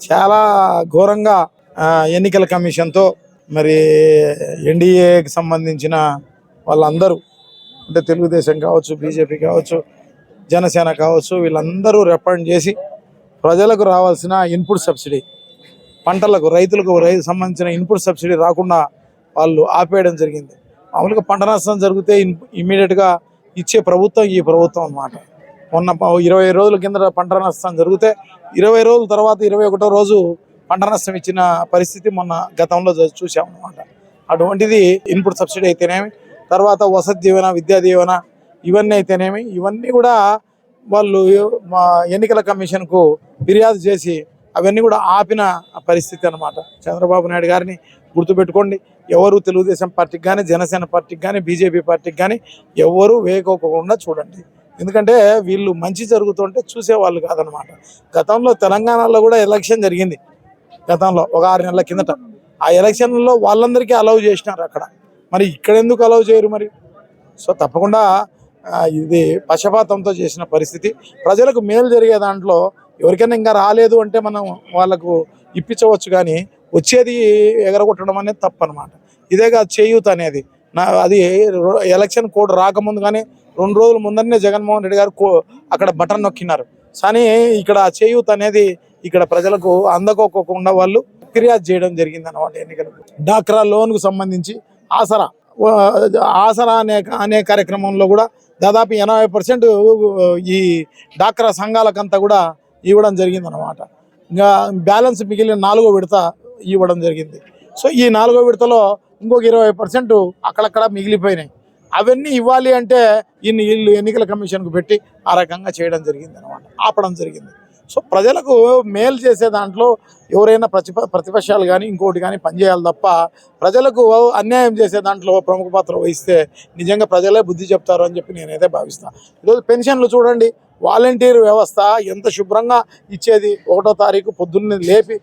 చాలా ఘోరంగా ఎన్నికల కమిషన్తో మరి ఎన్డీఏకి సంబంధించిన వాళ్ళందరూ అంటే తెలుగుదేశం కావచ్చు బీజేపీ కావచ్చు జనసేన కావచ్చు వీళ్ళందరూ రిప్రజెంట్ చేసి ప్రజలకు రావాల్సిన ఇన్పుట్ సబ్సిడీ పంటలకు రైతులకు రైతు సంబంధించిన ఇన్పుట్ సబ్సిడీ రాకుండా వాళ్ళు ఆపేయడం జరిగింది. మామూలుగా పంట నష్టం జరిగితే ఇమ్మీడియట్గా ఇచ్చే ప్రభుత్వం ఈ ప్రభుత్వం అన్నమాట. మొన్న ఇరవై రోజుల కింద పంట నష్టం జరిగితే ఇరవై రోజుల తర్వాత ఇరవై ఒకటో రోజు పంట నష్టం ఇచ్చిన పరిస్థితి మొన్న గతంలో చూ- చూసాం అటువంటిది ఇన్పుట్ సబ్సిడీ అయితేనేమి తర్వాత వసతి దీవెన విద్యా దీవెన ఇవన్నీ అయితేనేమి ఇవన్నీ కూడా వాళ్ళు మా ఎన్నికల కమిషన్కు ఫిర్యాదు చేసి అవన్నీ కూడా ఆపిన పరిస్థితి అనమాట చంద్రబాబు నాయుడు గారిని గుర్తుపెట్టుకోండి ఎవరు తెలుగుదేశం పార్టీకి కానీ జనసేన పార్టీకి కానీ బీజేపీ పార్టీకి కానీ ఎవరు వేయకోకుండా చూడండి. ఎందుకంటే వీళ్ళు మంచి జరుగుతుంటే చూసేవాళ్ళు కాదనమాట. గతంలో తెలంగాణలో కూడా ఎలక్షన్ జరిగింది. గతంలో ఒక ఆరు నెలల కిందట. ఆ ఎలక్షన్లో వాళ్ళందరికీ అలౌ చేసినారు అక్కడ. మరి ఇక్కడ ఎందుకు అలౌ చేయరు మరి? సో తప్పకుండా ఇది పక్షపాతంతో చేసిన పరిస్థితి. ప్రజలకు మేలు జరిగే దాంట్లో ఎవరికైనా ఇంకా రాలేదు అంటే మనం వాళ్ళకు ఇప్పించవచ్చు కానీ వచ్చేది ఎగరగొట్టడం అనేది తప్పనమాట. ఇదే కాదు చేయూత్ అనేది నా అది ఎలక్షన్ కోడ్ రాకముందు కానీ రెండు రోజుల ముందరనే జగన్మోహన్ రెడ్డి గారు కో- అక్కడ బటన్ నొక్కినారు. కానీ ఇక్కడ చేయూత్ అనేది ఇక్కడ ప్రజలకు అందకోకుండా వాళ్ళు ఫిర్యాదు చేయడం జరిగింది అనమాట ఎన్నికలకు. డాక్రా లోన్కు సంబంధించి ఆసరా ఆసరా అనే అనే కార్యక్రమంలో కూడా దాదాపు ఎనభై పర్సెంట్ ఈ డాక్రా సంఘాలకంతా కూడా ఇవ్వడం జరిగింది అనమాట ఇంకా బ్యాలెన్స్ మిగిలిన నాలుగో విడత ఇవ్వడం జరిగింది. సో ఈ నాలుగో విడతలో ఇంకొక ఇరవై పర్సెంట్ అక్కడక్కడ మిగిలిపోయినాయి. అవన్నీ ఇవ్వాలి అంటే ఇన్ని ఇల్లు ఎన్నికల కమిషన్కు పెట్టి ఆ రకంగా చేయడం జరిగింది అనమాట ఆపడం జరిగింది. సో ప్రజలకు మేలు చేసే దాంట్లో ఎవరైనా ప్రతిప ప్రతిపక్షాలు కానీ ఇంకోటి కానీ పనిచేయాలి తప్ప ప్రజలకు అన్యాయం చేసే దాంట్లో ప్రముఖ పాత్ర వహిస్తే నిజంగా ప్రజలే బుద్ధి చెప్తారు అని చెప్పి నేనైతే భావిస్తాను ఈరోజు పెన్షన్లు చూడండి. వాలంటీర్ వ్యవస్థ ఎంత శుభ్రంగా ఇచ్చేది? ఒకటో తారీఖు పొద్దున్నే లేపి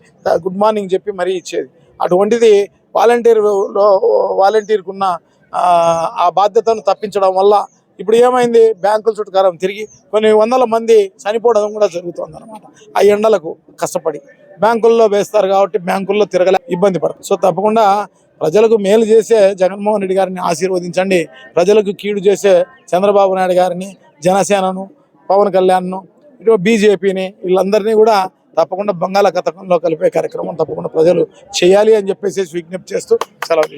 గుడ్ మార్నింగ్ చెప్పి మరీ ఇచ్చేది. అటువంటిది వాలంటీర్ వాలంటీర్కున్న వాలంటీర్కి ఉన్న ఆ, బాధ్యతను తప్పించడం వల్ల ఇప్పుడు ఏమైంది? బ్యాంకుల చుట్టుకారం తిరిగి కొన్ని వందల మంది చనిపోవడం కూడా జరుగుతుంది అనమాట ఆ ఎండలకు కష్టపడి బ్యాంకుల్లో వేస్తారు కాబట్టి బ్యాంకుల్లో తిరగలే ఇబ్బంది పడదు సో తప్పకుండా ప్రజలకు మేలు చేసే జగన్మోహన్ రెడ్డి గారిని ఆశీర్వదించండి. ప్రజలకు కీడు చేసే చంద్రబాబు నాయుడు గారిని జనసేనను పవన్ కళ్యాణ్ను ఇటు బీజేపీని వీళ్ళందరినీ కూడా తప్పకుండా బంగాళాఖాతంలో కలిపే కార్యక్రమం తప్పకుండా ప్రజలు చేయాలి అని చెప్పేసి విజ్ఞప్తి చేస్తూ సెలవు.